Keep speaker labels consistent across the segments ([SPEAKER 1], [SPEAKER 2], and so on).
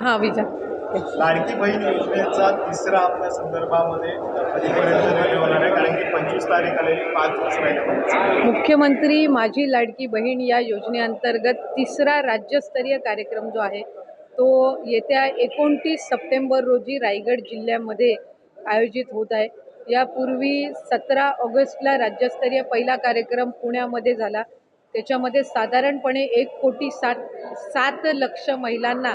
[SPEAKER 1] हां विजा
[SPEAKER 2] लाडकी बहीण योजनेचा तिसरा आपल्या संदर्भामध्ये कारण की पंचवीस तारीख आलेली पाच वर्ष
[SPEAKER 1] मुख्यमंत्री माझी लाडकी बहीण या योजनेअंतर्गत तिसरा राज्यस्तरीय कार्यक्रम जो आहे तो येत्या एकोणतीस सप्टेंबर रोजी रायगड जिल्ह्यामध्ये आयोजित होत आहे. यापूर्वी सतरा ऑगस्टला राज्यस्तरीय पहिला कार्यक्रम पुण्यामध्ये झाला. त्याच्यामध्ये साधारणपणे एक कोटी सात सात लक्ष महिलांना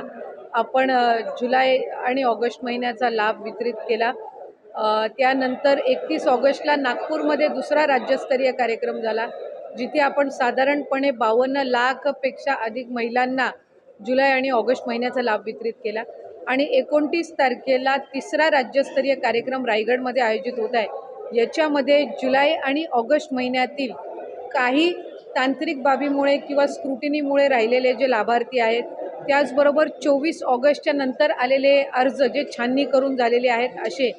[SPEAKER 1] आपण जुलै आणि ऑगस्ट महिन्याचा लाभ वितरित केला. त्यानंतर एकतीस ऑगस्टला नागपूरमध्ये दुसरा राज्यस्तरीय कार्यक्रम झाला जिथे आपण साधारणपणे बावन्न लाखपेक्षा अधिक महिलांना जुलै आणि ऑगस्ट महिन्याचा लाभ वितरित केला. आणि एकोणतीस तारखेला तिसरा राज्यस्तरीय कार्यक्रम रायगडमध्ये आयोजित होत आहे. याच्यामध्ये जुलै आणि ऑगस्ट महिन्यातील काही तांत्रिक बाबीमुळे किंवा स्क्रुटिनीमुळे राहिलेले जे लाभार्थी आहेत त्याचबरोबर चोवीस ऑगस्टच्या नंतर आलेले अर्ज जे छाननी करून झालेले आहेत असे.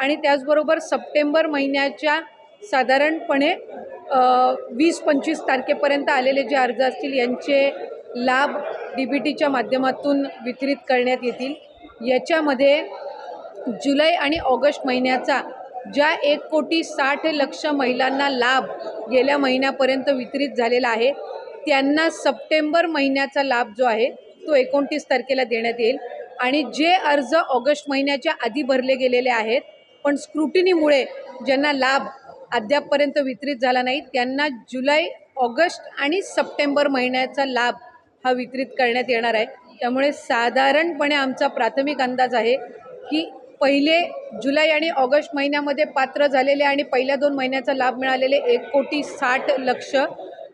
[SPEAKER 1] आणि त्याचबरोबर सप्टेंबर महिन्याच्या साधारणपणे वीस पंचवीस तारखेपर्यंत आलेले जे अर्ज असतील यांचे लाभ डी बी टीच्या माध्यमातून वितरित करण्यात येतील. याच्यामध्ये जुलै आणि ऑगस्ट महिन्याचा ज्या एक कोटी साठ लक्ष महिलांना लाभ गेल्या महिन्यापर्यंत वितरित झालेला आहे त्यांना सप्टेंबर महिन्याचा लाभ जो आहे तो एकोणतीस तारखेला देण्यात येईल. आणि जे अर्ज ऑगस्ट महिन्याच्या आधी भरले गेलेले आहेत पण स्क्रुटिनीमुळे ज्यांना लाभ अद्यापपर्यंत वितरित झाला नाही त्यांना जुलै ऑगस्ट आणि सप्टेंबर महिन्याचा लाभ हा वितरित करण्यात येणार आहे. त्यामुळे साधारणपणे आमचा प्राथमिक अंदाज आहे की पहिले जुलै आणि ऑगस्ट महिन्यामध्ये पात्र झालेले आणि पहिल्या दोन महिन्याचा लाभ मिळालेले एक कोटी साठ लक्ष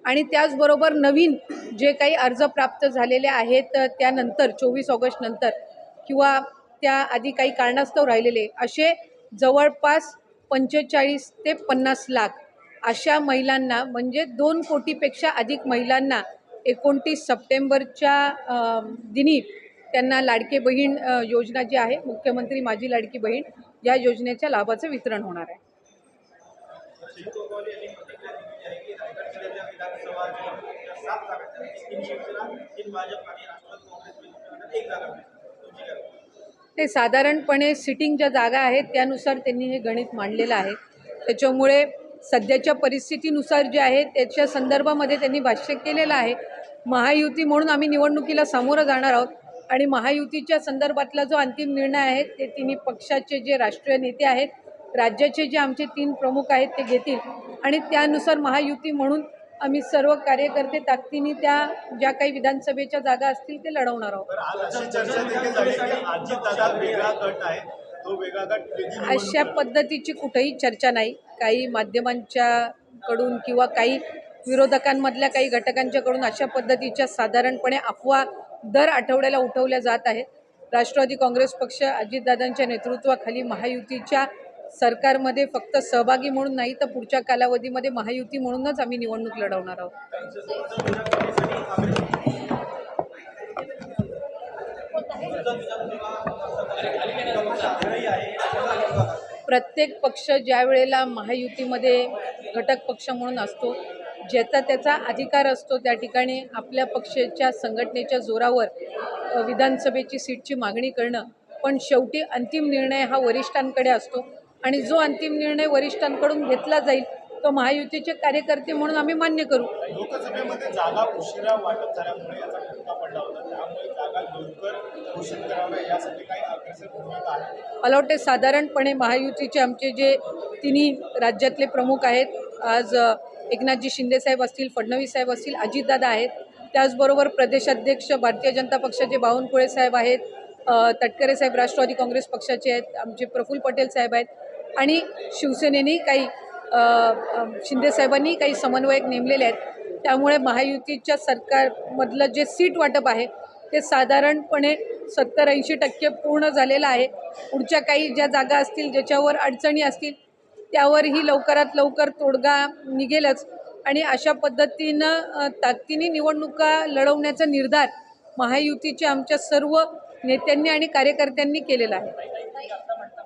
[SPEAKER 1] आणि त्याचबरोबर नवीन जे काही अर्ज प्राप्त झालेले आहेत त्यानंतर चोवीस ऑगस्ट नंतर किंवा त्याआधी काही कारणास्तव राहिलेले असे जवळपास पंचेचाळीस ते पन्नास लाख अशा महिलांना म्हणजे दोन कोटीपेक्षा अधिक महिलांना एकोणतीस सप्टेंबरच्या दिनी त्यांना लाडके बहीण योजना जी आहे मुख्यमंत्री माझी लाडकी बहीण या योजनेच्या लाभाचं वितरण होणार आहे. ते साधारणपणे सिटिंग ज्या जागा आहेत त्यानुसार त्यांनी हे गणित मांडलेलं आहे. त्याच्यामुळे सध्याच्या परिस्थितीनुसार जे आहे त्याच्या संदर्भामध्ये त्यांनी भाष्य केलेलं आहे. महायुती म्हणून आम्ही निवडणुकीला सामोरं जाणार आहोत. आणि महायुतीच्या संदर्भातला जो अंतिम निर्णय आहे ते तिन्ही पक्षाचे जे राष्ट्रीय नेते आहेत राज्याचे जे आमचे तीन प्रमुख आहेत ते घेतील. आणि त्यानुसार महायुती म्हणून आम्ही सर्व कार्यकर्ते ताकदीने त्या ज्या काही विधानसभेच्या जागा असतील ते लढवणार आहोत.
[SPEAKER 2] अशा
[SPEAKER 1] पद्धतीची कुठेही चर्चा नाही. काही माध्यमांच्या कडून किंवा काही विरोधकांमधल्या काही घटकांच्याकडून अशा पद्धतीच्या साधारणपणे अफवा दर आठवड्याला उठवल्या जात आहेत. राष्ट्रवादी काँग्रेस पक्ष अजितदादांच्या नेतृत्वाखाली महायुतीच्या सरकारमध्ये फक्त सहभागी म्हणून नाही तर पुढच्या कालावधीमध्ये महायुती म्हणूनच आम्ही निवडणूक लढवणार आहोत. प्रत्येक पक्ष ज्या वेळेला महायुतीमध्ये घटक पक्ष म्हणून असतो ज्याचा त्याचा अधिकार असतो त्या ठिकाणी आपल्या पक्षाच्या संघटनेच्या जोरावर विधानसभेची सीटची मागणी करणं पण शेवटी अंतिम निर्णय हा वरिष्ठांकडे असतो. आणि जो अंतिम निर्णय वरिष्ठांकडून घेतला जाईल तो महायुतीचे कार्यकर्ते म्हणून आम्ही मान्य करू.
[SPEAKER 2] लोकसभेमध्ये जागा उशिरा वाटप झाल्यामुळे याचा फटका पडला होता. त्यामुळे जागा लवकर घोषित कराव्या यासाठी काही अग्रेसर भूमिका आहे.
[SPEAKER 1] मला वाटते साधारणपणे महायुतीचे आमचे जे तिन्ही राज्यातले प्रमुख आहेत आज एकनाथजी शिंदेसाहेब असतील फडणवीस साहेब असतील अजितदादा आहेत. त्याचबरोबर प्रदेशाध्यक्ष भारतीय जनता पक्षाचे बावनकुळे साहेब आहेत तटकरे साहेब राष्ट्रवादी काँग्रेस पक्षाचे आहेत आमचे प्रफुल्ल पटेल साहेब आहेत. आणि शिवसेनेनी काही शिंदेसाहेबांनी काही समन्वयक नेमलेले आहेत. त्यामुळे महायुतीच्या सरकारमधलं जे सीट वाटप आहे ते साधारणपणे सत्तर ऐंशी टक्के पूर्ण झालेलं आहे. पुढच्या काही ज्या जागा असतील ज्याच्यावर अडचणी असतील त्यावरही लवकरात लवकर तोडगा निघेलच. आणि अशा पद्धतीनं ताकदीने निवडणुका लढवण्याचा निर्धार महायुतीच्या आमच्या सर्व नेत्यांनी आणि कार्यकर्त्यांनी केलेला आहे.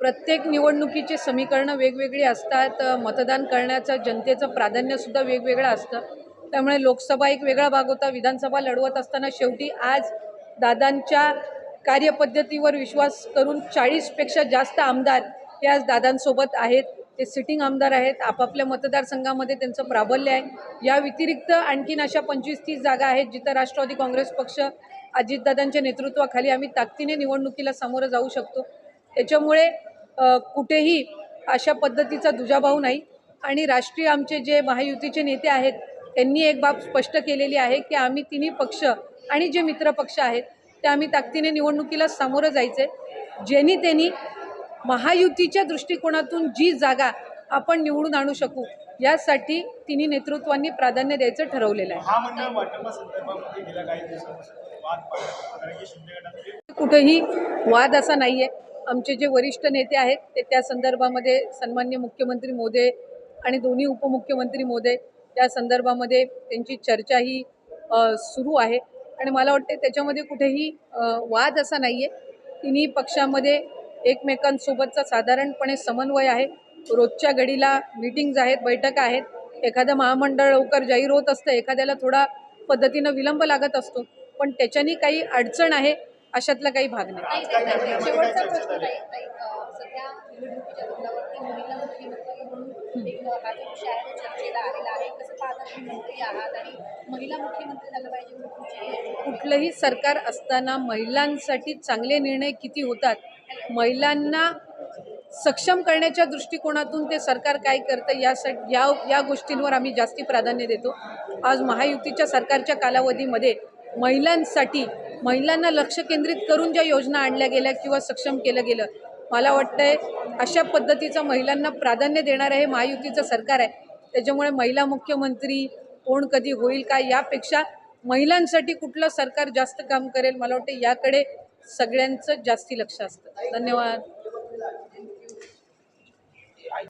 [SPEAKER 1] प्रत्येक निवडणुकीचे समीकरणं वेगवेगळी असतात. मतदान करण्याचं जनतेचं प्राधान्यसुद्धा वेगवेगळं असतं. त्यामुळे लोकसभा एक वेगळा भाग होता. विधानसभा लढवत असताना शेवटी आज दादांच्या कार्यपद्धतीवर विश्वास करून चाळीसपेक्षा जास्त आमदार हे आज दादांसोबत आहेत. ते सिटिंग आमदार आहेत. आपापल्या मतदारसंघामध्ये त्यांचं प्राबल्य आहे. या व्यतिरिक्त आणखीन अशा पंचवीस तीस जागा आहेत जिथं राष्ट्रवादी काँग्रेस पक्ष अजितदादांच्या नेतृत्वाखाली आम्ही ताकदीने निवडणुकीला सामोरं जाऊ शकतो. त्याच्यामुळे कुठेही अशा पद्धतीचा दुजाभाव नाही. आणि राष्ट्रीय आमचे जे महायुतीचे नेते आहेत त्यांनी एक बाब स्पष्ट केलेली आहे की आम्ही तिन्ही पक्ष आणि जे मित्रपक्ष आहेत ते आम्ही ताकदीने निवडणुकीला सामोरं जायचं आहे ज्यांनी त्यांनी महायुतीच्या दृष्टिकोनातून जी जागा आपण निवडून आणू शकू यासाठी तिन्ही नेतृत्वांनी प्राधान्य द्यायचं ठरवलेलं आहे. कुठेही वाद असा नाही आहे आमचे जे वरिष्ठ नेते आहेत ते त्या संदर्भामध्ये सन्मान्य मुख्यमंत्री मोदय आणि दोन्ही उपमुख्यमंत्री मोदय त्या संदर्भामध्ये त्यांची चर्चा ही सुरू आहे. आणि मला वाटते त्याच्यामध्ये कुठेही वाद असा नाही आहे तिन्ही पक्षामध्ये एकमेकांसोबतचा साधारणपणे समन्वय आहे. रोजच्या घडीला मीटिंग्ज आहेत बैठका आहेत. एखादं महामंडळ लवकर जाहीर होत असतं एखाद्याला थोडा पद्धतीनं विलंब लागत असतो. पण त्याच्यानी काही अडचण आहे अशातला काही भाग नाही. कुठलंही सरकार असताना महिलांसाठी चांगले निर्णय किती होतात? महिलांना सक्षम करण्याच्या दृष्टिकोनातून ते सरकार काय करतं यासाठी या या गोष्टींवर आम्ही जास्ती प्राधान्य देतो. आज महायुतीच्या सरकारच्या कालावधीमध्ये महिलांसाठी महिलांना लक्ष केंद्रित करून ज्या योजना आणल्या गेल्या किंवा सक्षम केलं गेलं मला वाटतंय अशा पद्धतीचं महिलांना प्राधान्य देणारं हे महायुतीचं सरकार आहे. त्याच्यामुळे महिला मुख्यमंत्री कोण कधी होईल काय यापेक्षा महिलांसाठी कुठलं सरकार जास्त काम करेल मला वाटतं याकडे सगळ्यांचं जास्ती लक्ष असतं. धन्यवाद.